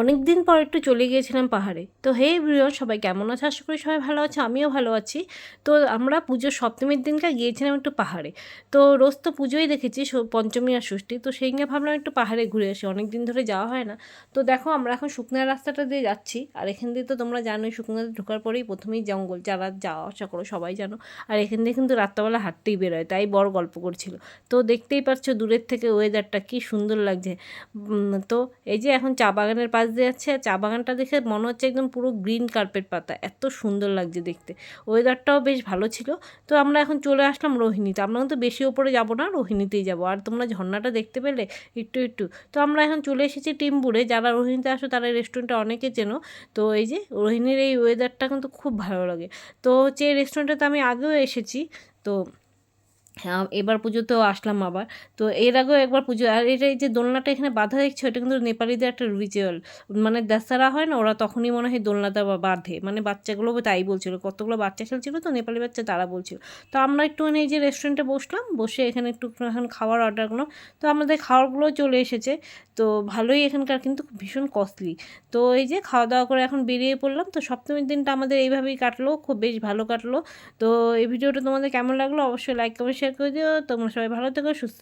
অনেক দিন পর একটু চলে গিয়েছিলাম পাহাড়ে। তো হে ব্রিয়ন সবাই কেমন আছে? আশা করি সবাই ভালো আছে, আমিও ভালো আছি। তো আমরা পুজোর সপ্তমীর দিনকে গিয়েছিলাম একটু পাহাড়ে। তো রোজ তো পুজোই দেখেছি পঞ্চমী আর ষষ্ঠী। তো সেই নিয়ে ভাবলাম একটু পাহাড়ে ঘুরে আসি অনেক দিন ধরে যাওয়া হয় না। তো দেখো আমরা এখন শুকনা রাস্তাটা দিয়ে যাচ্ছি, আর এখান দিয়ে তো তোমরা জানোই শুকনাতে ঢোকার পরেই প্রথমেই জঙ্গল, যারা যাওয়া আসা করো সবাই জানো। আর এখান দিয়ে কিন্তু রাত্রাবেলা হাঁটতেই বেরোয়, তাই বড় গল্প করছিল। তো দেখতেই পাচ্ছ দূরের থেকে ওয়েদারটা কি সুন্দর লাগছে। তো এই যে এখন চা বাগানের পাশ যাচ্ছে আর চা বাগানটা দেখে মনে হচ্ছে একদম পুরো গ্রিন কার্পেট পাতা। এত সুন্দর লাগছে দেখতে। ওয়েদারটাও বেশ ভালো ছিল। তো আমরা এখন চলে আসলাম রোহিণীতে। আমরা কিন্তু বেশি ওপরে যাব না, রোহিণীতেই যাব। আর তোমরা ঝর্ণাটা দেখতে পেলে একটু একটু। তো আমরা এখন চলে এসেছি টিম্বুরে। যারা রোহিণীতে আসো তারা রেস্টুরেন্টটা অনেকে চেনো। তো এই যে রোহিণীর এই ওয়েদারটা কিন্তু খুব ভালো লাগে। তো হচ্ছে এই রেস্টুরেন্টে তো আমি আগেও এসেছি, তো এবার পুজোতেও আসলাম আবার। তো এর আগেও একবার পুজো, আর এটা এই যে দোলনাটা এখানে বাঁধা দেখছ, এটা কিন্তু নেপালিদের একটা রিচুয়াল মানে দাসারা হয় না, ওরা তখনই মনে হয় দোলনাটা বাঁধে। মানে বাচ্চাগুলো তাই বলছিল। কতগুলো বাচ্চা খেলছিল তো, নেপালি বাচ্চা তারা বলছিল। তো আমরা একটুখানি এই যে রেস্টুরেন্টে বসলাম, বসে এখানে একটু এখন খাওয়ার অর্ডার করলাম তো আমাদের খাবারগুলো চলে এসেছে। তো ভালোই এখানকার কিন্তু ভীষণ কস্টলি তো এই যে খাওয়া দাওয়া করে এখন বেরিয়ে পড়লাম। তো সপ্তমীর দিনটা আমাদের এইভাবেই কাটলো, খুব বেশ ভালো কাটলো। তো এই ভিডিওটা তোমাদের কেমন লাগল? অবশ্যই লাইক কমেন্ট করে দিও তোমরা সবাই ভালো থেকো সুস্থ